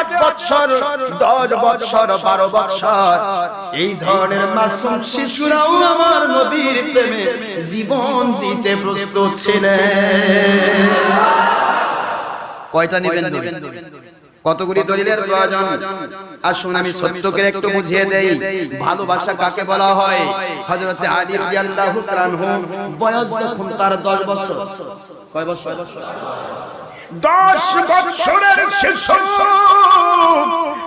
আট বছর দশ বছর বারো বছর এই ধরনের মাসুম শিশুরাও আমার নবীর প্রেমে জীবন দিতে প্রস্তুত কয়টা নেবেন কতগুলি দলিলের প্রয়োজন? আসুন আমি সত্যকে একটু বুঝিয়ে দেই। ভালোবাসা কাকে বলা হয়? হযরতে আলী রাদিয়াল্লাহু তাআলা বয়স যখন তার 10 বছর। কয় বছর? দশ বছরের শিশু।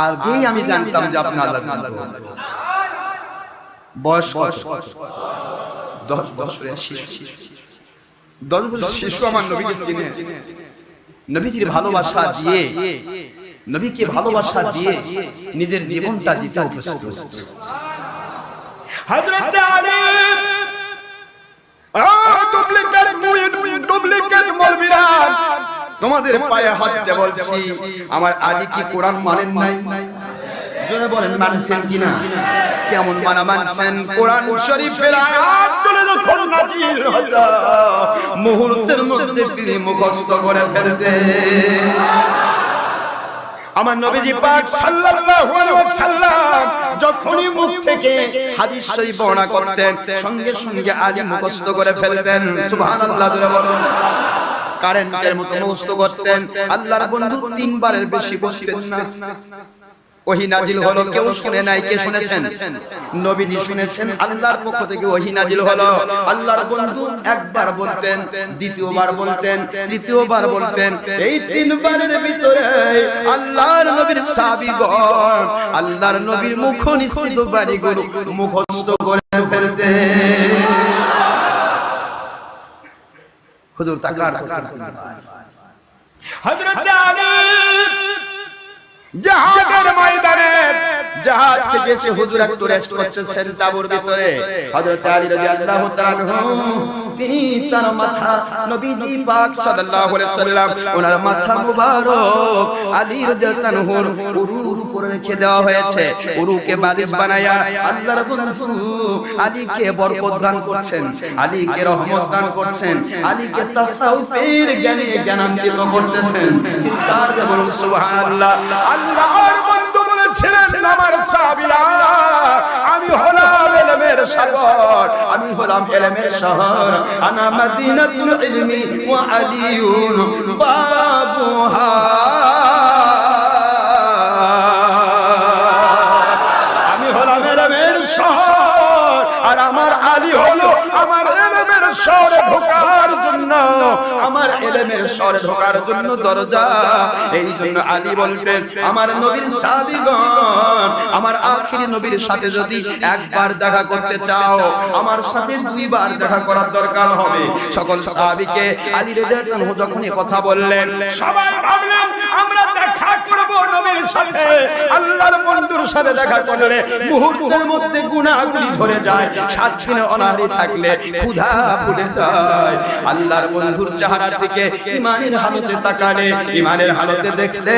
আগেই আমি জানতাম যে আপনি বয়স? দশ বছরের শিশু দশ বছরের শিশু আমার নবীকে চিনে নবীজির ভালোবাসা দিয়ে নবীকে ভালোবাসা দিয়ে নিজের জীবনটা দিতে প্রস্তুত হযরত আলী ডুপ্লিকেট ডুপ্লিকেট তোমাদের পায়ে হাত দিয়ে বলছি আমার আলী কি কোরআন মানেন নাই? জোরে বলেন মানছেন কিনা? কেমন মানা মানছেন? কোরআন শরীফের আয়াতগুলো যখন নাজিল হলো মুহূর্তের মধ্যে তিনি মুখস্থ করে ফেলতেন। আমার নবীজি পাক সাল্লাল্লাহু আলাইহি ওয়াসাল্লাম যখনই মুখ থেকে হাদিস শরীফ বর্ণনা করতেন সঙ্গে সঙ্গে আলী মুখস্থ করে ফেলতেন। সুবহানাল্লাহ জোরে বলুন। কারেন্টের মতো মুখস্থ করতেন। আল্লাহর বন্ধু তিনবারের বেশি বলতেন না। ওহি নাজিল হলো কেউ শুনে নাই কে শুনেছেন? নবীজি শুনেছেন আল্লাহর পক্ষ থেকে ওহি নাজিল হলো। আল্লাহর বন্ধু একবার বলতেন দ্বিতীয়বার বলতেন তৃতীয়বার বলতেন। এই তিনবারের ভিতরে আল্লাহর নবীর সাহাবীগণ আল্লাহর নবীর মুখ নিশ্চিত বাড়িগুলো মুখস্থ করে ফেলতেন। হুজুর তাকার হযরত আলী জাহাজের ময়দানে জাহাজ থেকে এসে হুজুর একটু রেস্ট করতেছেন তাবুর ভিতরে। হযরত আলী রাদিয়াল্লাহু তাআলা তিনি তার মাথা নবীজি পাক সাল্লাল্লাহু আলাইহি সাল্লাম ওনার মাথা মুবারক আলী রাদিয়াল্লাহু উপরে রেখে দেওয়া হয়েছে। উরুকে বালিশ বানায়া আল্লাহর বন্ধু আলীকে বরকত দান করছেন, আলীকে রহমত দান করছেন, আলীকে তাসাউফের জ্ঞানে জ্ঞানান্বিত করতেছেন। চিন্তার বলুন, সুবহানাল্লাহ। আল্লাহর বন্ধু বলেছিলেন, আমার সাহাবীরা, আমি হলাম ইলমের সাগর, আমি হলাম ইলমের শহর। আনা মদিনাতুল ইলমি ওয়া আলিয়ুন বাবুহা। আমার ইলমের শহরে ঢোকার জন্য আমার ইলমের শহরে ঢোকার জন্য দরজা। এই জন্য আলী বলতেন আমার নবীর সাহাবীগণ আমার আখিরি নবীর সাথে যদি একবার দেখা করতে চাও আমার সাথে দুইবার দেখা করার দরকার হবে। সকল সাহাবীকে আলী রাদিয়াল্লাহু আনহু যখন কথা বললেন সবাই ভাবলেন আমরা দেখা করব নবীর সাথে। আল্লাহর বন্ধুর সাথে দেখা করলে মুহূর্তের মধ্যে গুনাহগুলি ঝরে যায় সাত দিনে অনাহারি থাকলে ক্ষুধা ভুলে যায় আল্লাহর বন্ধুর চেহারার দিকে ইমানের হালতে তাকালে, ইমানের হালতে দেখলে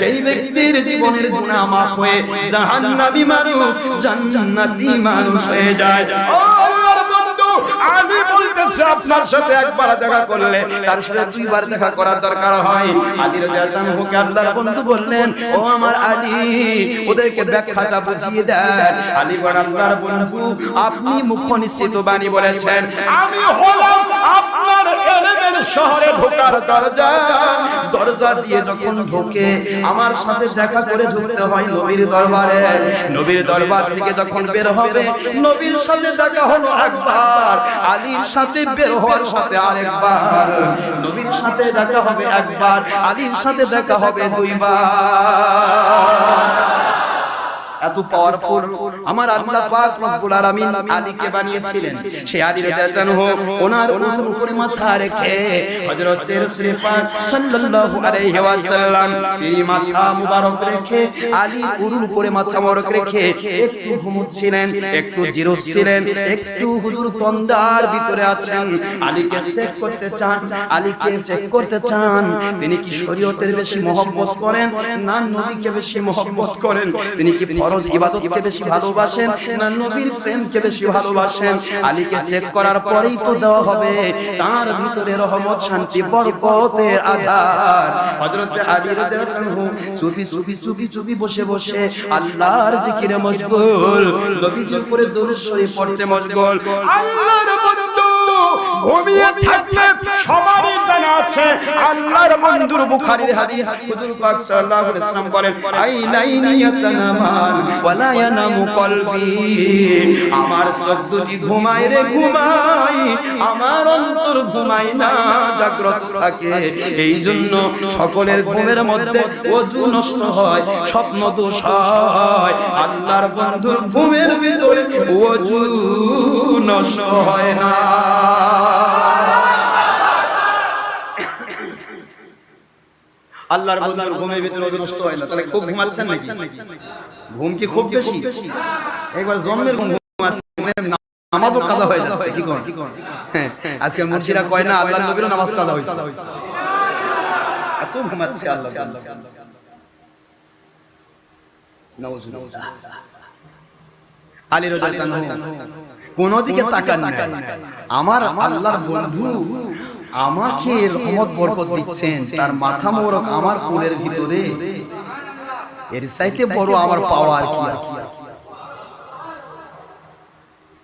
সেই ব্যক্তির জীবনের গুনাহ মাফ হয়ে জাহান্নামী মানুষ জান্নাতি মানুষ হয়ে যায়। ও আমি বলতেছি, আপনার সাথে একবার দেখা করলে তার সাথে দুইবার দেখা করার দরকার হয়। আলী রাদিয়াল্লাহু আনহুকে আল্লাহর বন্ধু বললেন, ও আমার আলী, ওদেরকে ব্যাখ্যাটা বুঝিয়ে দেন। আলী বলেন আল্লাহর বন্ধু, আপনি মুখ নিশ্চিত বাণী বলেছেন। আমি হলাম আপনার এলেমের শহরে ঢোকার দরজা। দরজা দিয়ে যখন ঢোকে, আমার সাথে দেখা করে ঢুকতে হয় নবীর দরবারে। নবীর দরবার থেকে যখন বের হবে, নবীর সাথে দেখা হলো একবার, আলীর সাথে বের হওয়ার সাথে আরেকবার। নবীর সাথে দেখা হবে একবার, আলীর সাথে দেখা হবে দুইবার। এত আমার আল্লাহ পাক রব্বুল আলামিন আলীকে বানিয়েছিলেন। সেই আলী রাদিয়াল্লাহু ওনার উরুর উপরে মাথা রেখে হযরত রাসূল পাক সাল্লাল্লাহু আলাইহি ওয়াসাল্লাম তিনি মাথা মুবারক রেখে আলী উরুর উপরে মাথা মুবারক রেখে একটু ঘুমুচ্ছিলেন একটু জিরোচ্ছিলেন একটু হুজুর তন্দার ভিতরে আছেন। আলীকে চেক করতে চান আলীকে চেক করতে চান। তিনি কি শরীয়তের বেশি মহব্বত করেন না নবীকে বেশি মহব্বত করেন তিনি কি ফরজ ইবাদতকে বেশি ভালোবাসেন না নবীর প্রেমকে বেশি ভালোবাসেন? আলীকে চেক করার পরেই তো দেওয়া হবে। তার ভিতরে রহমত শান্তি বরকতের আধার। হযরত আলী রাদিয়াল্লাহু চুপি চুপি চুপি চুপি বসে বসে আল্লাহর জিকিরে মশগুল নবীজির উপরে দরুদ শরীফ পড়তে মশগুল। আল্লাহর বন্ধু ঘুমিয়ে থাকলে জানা আছে। আল্লাহর বন্ধুর বুখারীর হাদিস হুজুর পাক সাল্লাল্লাহু আলাইহি ওয়াসাল্লাম বলেন আইনাইনি ইয়াতানামান ওয়ালা ইয়ানামু কলবি। আমার চোখ দুটি ঘুমায় রে ঘুমাই আমার অন্তর ঘুমায় না, জাগ্রত থাকে। এই জন্য সকলের ঘুমের মধ্যে ওযু নষ্ট হয়, স্বপ্ন দোষ হয়। আল্লাহর বন্ধুর ঘুমের ভিতরে ওযু নষ্ট হয় না। আল্লাহর বন্ধুর ঘুমের ভিতরে ওযু নষ্ট হয় না। তাহলে খুব ঘুমাচ্ছেন নাকি? ঘুম কি খুব বেশি? একবার জন্মের ঘুম ঘুমাচ্ছেন নামাজও কাজা হয়ে যাচ্ছে কি কোন? হ্যাঁ, আজকাল মুর্শিরা কয় না আল্লাহর নবীরও নামাজ কাজা হয়েছে। এত ঘুমাচ্ছে আল্লাহ আলী রাদিয়াল্লাহু কোন দিকে তাকান আমার আল্লাহর বন্ধু আমাকে রহমত বরকত দিচ্ছেন তার মাথা মোরক আমার কোলের ভিতরে। এর চাইতে বড় আমার পাওয়ার কি?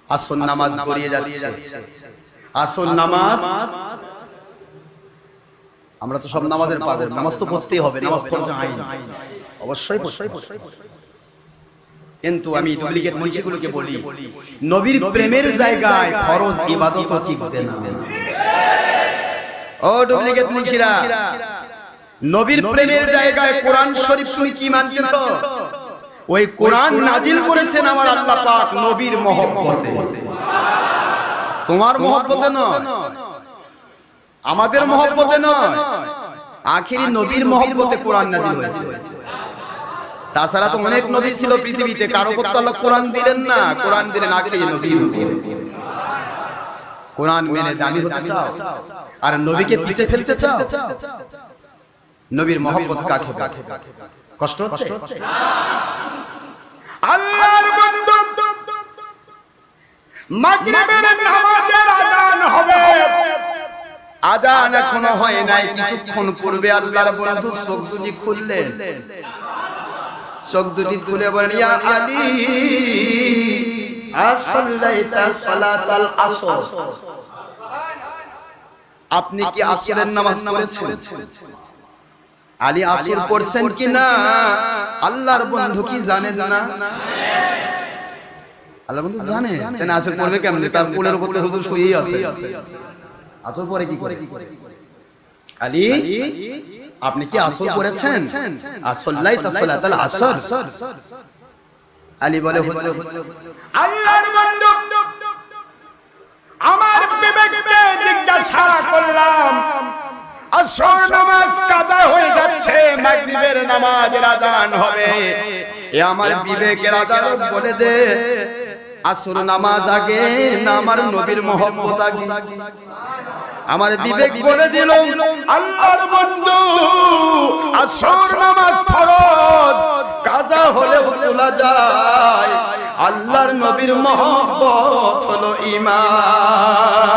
আসল নামাজ পড়িয়ে যাচ্ছে। আসল নামাজ। আমরা তো সব নামাজের পাগল। নামাজ তো পড়তেই হবে নামাজ পড়তে আইন। অবশ্যই কিন্তু আমি ডুপ্লিকেট মুন্সিগুলোকে বলি নবীর প্রেমের জায়গায় ফরজ ইবাদত টিকবে না। ও ডুপ্লিকেট মুন্সিরা নবীর প্রেমের জায়গায় কোরআন শরীফ তুমি কি মানতেছ? ওই কোরআন নাজিল করেছেন আমার আল্লাহ পাক নবীর মহব্বতে। তোমার মহব্বতে নয়। আমাদের মহব্বতে নয়। আখিরি নবীর মহব্বতে কোরআন নাজিল হয়েছে। তাছাড়া তো অনেক নবী ছিল পৃথিবীতে কারও করতে আল্লাহ কোরআন দিলেন না। কোরআন দিলেন আখিরি নবীর উপর। কোরআন মেনে দামি হতে চাও? আর নবীকে পিছে ফেলতে চাও? নবীর মহব্বত কাকে কাকে কষ্ট হচ্ছে? আল্লাহর বন্ধু। মাগরিবের নামাজের আজান হবে। আজান এখনও হয় নাই। কিছুক্ষণ পূর্বে আল্লাহর বন্ধু চোখ দুটি খুললেন। চোখ দুটি খুলে বলেন ইয়া আলী। আপনি কি আসরের নামাজ পড়েছেন? আলী আসর পড়ছেন কি না? আল্লাহর বন্ধু কি জানেন না? আল্লাহর বন্ধু জানে। কেন আসর পড়বে কেমনে? তার কোলের উপর হুজুর শুয়েই আছে। আসর পরে কি করে? আলী আপনি কি আসর পড়েছেন? আসল্লাই তাসলাতাল আসর। আলী বলে হুজুর আল্লাহর বন্ধু আমার বিবেককে জিজ্ঞাসা করলাম আসর নামাজ কাজা হয়ে যাচ্ছে মাগরিবের নামাজের আজান হবে। এ আমার বিবেকের আদালত বলে দে আসর নামাজ আগে না আমার নবীর মহব্বত আগে। আমার বিবেক বলে দিল আল্লাহর বন্ধু আসর নামাজ ফরজ কাজা হলে তোলা যায়। আল্লাহর নবীর মহব্বত হলো ঈমান।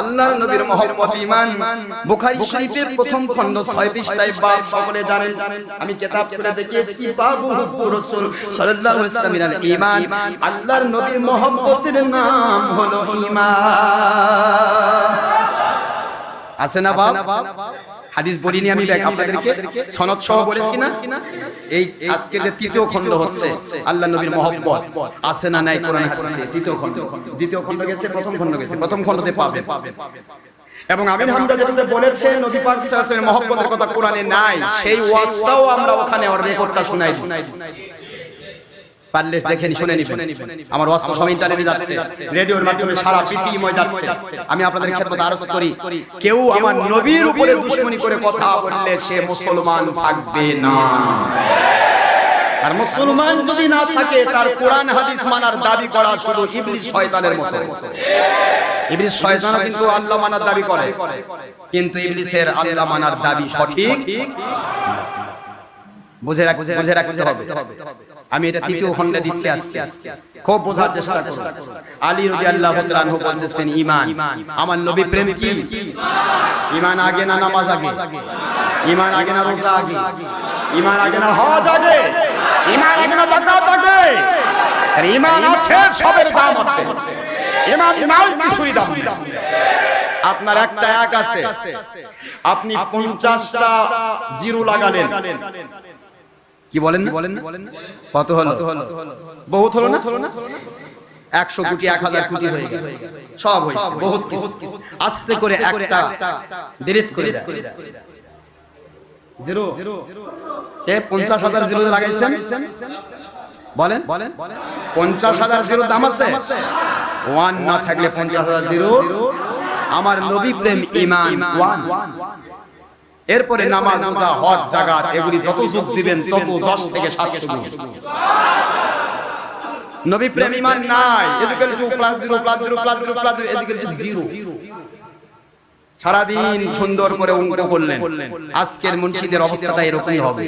আল্লাহর নবীর মহব্বত ঈমান। বুখারী শরীফের প্রথম খণ্ড 6 পৃষ্ঠায় বাব সকলে জানেন, আমি কিতাব খুলে দেখিয়েছি, বাবু হুব্বুর রাসূল সাল্লাল্লাহু আলাইহি ওয়াসাল্লামের ঈমান। আল্লাহর নবীর মহব্বতের নাম হলো ঈমান। আছে না বাব হাদিস বলিনি আমি আপনাদেরকে সনদ সহ বলেছি না? এই আজকে যে তৃতীয় খণ্ড হচ্ছে আল্লাহ নবীর মহব্বত। আছে না নাই কোরআন হাদিসে? তৃতীয় খণ্ড। দ্বিতীয় খণ্ড গেছে প্রথম খণ্ড গেছে। প্রথম খণ্ডতে পাবে। এবং আমির হামদা যেটা বলেছে নবী পাক সাল্লাল্লাহু আলাইহি ওয়াসাল্লামের মহব্বতের কথা কোরআনে নাই। সেই ওয়াজটাও আমরা ওখানে ওর রেকর্ডটা শোনাই দিই পারলে দেখেন শুনে নিবেন। আমার ওয়াজ তো সব ইন্টারনেটে যাচ্ছে। রেডিওর মাধ্যমে সারা পৃথিবীময় যাচ্ছে। আমি আপনাদের ক্ষেত্রে আরজ করি। কেউ আমার নবীর উপরে দুশ্মনী করে কথা বললে সে মুসলমান থাকবে না। আর মুসলমান যদি না থাকে তার কোরআন হাদিস মানার দাবি করা শুধু ইবলিস শয়তানের মতো। ইবলিস শয়তান কিন্তু আল্লাহ মানার দাবি করে। কিন্তু ইবলিসের আল্লাহ মানার দাবি সঠিক। বুঝে রাখ বুঝে রাখতে হবে। আমি এটা তৃতীয় খণ্ডে দিচ্ছি আজকে। খুব বোঝার চেষ্টা করুন। আলী রাদিয়াল্লাহু তাআলা বলতেছেন ঈমান আমার নবী প্রেম কি? ঈমান আগে না নামাজ আগে? ঈমান আগে না রোজা আগে? ঈমান আগে না হজ আগে? ঈমান আগে না যাকাত আগে? ঈমান আছে সবের দাম আছে। ঈমান নাই কিছুরই দাম আপনার একটা এক আছে। আপনি পঞ্চাশটা জিরো লাগালেন। কি বলেন না? বলেন কত হলো? বহুত হলো না? হলো না? একশো কোটি এক হাজার কোটি হয়ে গেল সব হয়েছে। বহুত আস্তে করে একটা ডিলিট করে জিরো। এ পঞ্চাশ হাজার জিরো লাগাইছেন? বলেন। বলেন। পঞ্চাশ হাজার জিরো দাম আছে? ওয়ান না থাকলে পঞ্চাশ হাজার জিরো। আমার নবী প্রেম ইমান। ওয়ান। এরপরে নামাজ রোজা হজ জাগাত এগুলি যত যোগ দিবেন তত দশ থেকে সাতশো গুণ নবী প্রেম ইমান নাই এদিকে প্লাস প্লাস প্লাস প্লাস সারাদিন সুন্দর করে অঙ্ক করলেন। আজকের মুন্সিদের অবস্থাটা এরকমই হবে।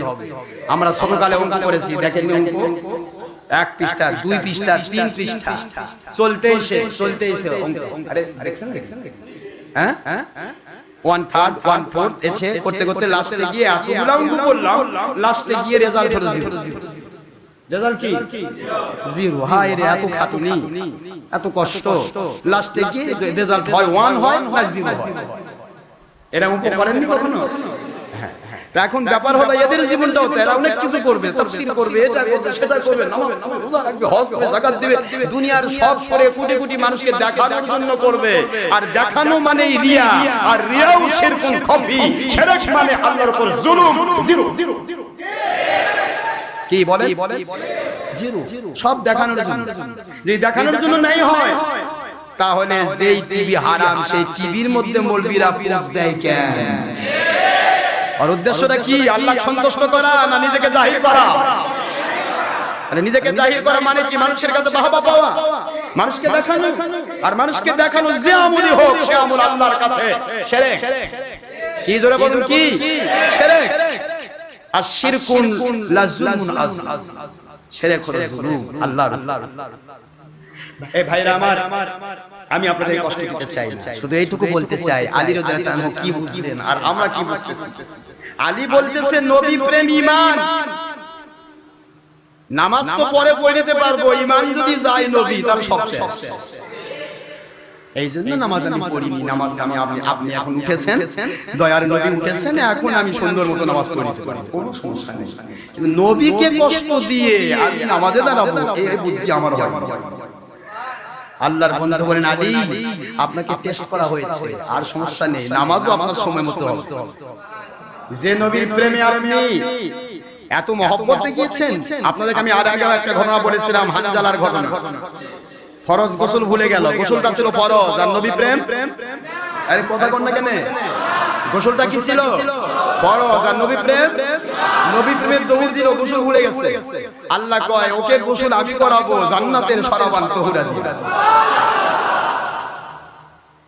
আমরা ছোটকালে অঙ্ক করেছি দেখেন অঙ্ক? এক পৃষ্ঠা দুই পৃষ্ঠা তিন পৃষ্ঠা। চলতেই সে চলতেই সে অঙ্ক আরে দেখছেন দেখছেন হ্যাঁ? হ্যাঁ? ওয়ান থার্ড ওয়ান ফোর্থ এসে করতে করতে লাস্টে গিয়ে এতগুলো অঙ্ক করলাম লাস্টে গিয়ে রেজাল্ট হলো জিরো রেজাল্ট কি? জিরো হায় রে এত খাটুনি। এত কষ্ট। লাস্টে গিয়ে রেজাল্ট হয় ওয়ান হয় না জিরো হয় এরা করেননি কখনো? হ্যাঁ, এখন ব্যাপার হলো এদের জীবনটাও তো এরা অনেক কিছু করবে তাফসীর করবে এটা করবে সেটা করবে নামাজ পড়বে, রোজা রাখবে হজ করবে যাকাত দিবে দুনিয়ার সব করে কোটি কোটি মানুষকে দেখানোর জন্য করবে। আর দেখানো মানেই রিয়া আর রিয়াও শিরকুন খফি শিরক মানে আল্লাহর উপর জুলুম জিরো। জিরো। কি বলে? জিরো। সব দেখানোর জন্য। যে দেখানোর জন্য নাই হয় তাহলে যেই টিভি হারাম সেই টিভির মধ্যে মৌলবীরা পোজ দেয় কেন? আর উদ্দেশ্যটা কি? আল্লাহ সন্তুষ্ট করা না নিজেকে জাহির করা? আরে নিজেকে জাহির করা মানে কি? মানুষের কাছে বাহবা পাওয়া। মানুষকে দেখানো। আর মানুষকে দেখানো যে আমলি হোক সে আমল আল্লাহর কাছে। শিরক কি জোরে বলুন কি? শিরক আর শিরকুন লাজুমুন আজ শিরক হলো জুলুম আল্লাহর। এই ভাইরা আমার আমি আপনাদের কষ্ট দিতে চাই না। শুধু এইটুকু বলতে চাই। আলী রাদিয়াল্লাহু আনহু কি বুঝলেন আর আমরা কি বুঝতেছি? আলী বলতেছে নবী প্রেম ঈমান নামাজ তো পরে পড়ে নিতে পারব ঈমান যদি যায় নবী তার সব এই জন্য নামাজ আমি পড়িনি। নামাজ আমি আপনি আপনি এখন উঠেছেন? দয়ার নবী উঠেছেন? এখন আমি সুন্দর মতো নামাজ পড়িতে পারি কোনো সমস্যা নেই। কিন্তু নবীকে কষ্ট দিয়ে আমি নামাজে দাঁড়াবো। এই বুদ্ধি আমার হয়। আল্লাহর বন্ধু বলেন আলী। আপনাকে টেস্ট করা হয়েছে। আর সমস্যা নেই। নামাজও আপনার সময় মতো হবে। যে নবীর প্রেমে আপনি এত মহব্বত দেখিয়েছেন? আপনাদেরকে আমি আর আগে একটা ঘটনা বলেছিলাম হানজালার ঘটনা। ফরজ গোসল ভুলে গেল গোসলটা ছিল ফরজ আর নবী প্রেম? আরে কথা কন না কেন? গোসলটা কি ছিল? ফরজ আর নবী প্রেম? নবী প্রেমের দৌড় দিল গোসল ভুলে গেছে। আল্লাহ কয় ওকে গোসল আমি করাবো জান্নাতের সরাবান তহুরা দিবা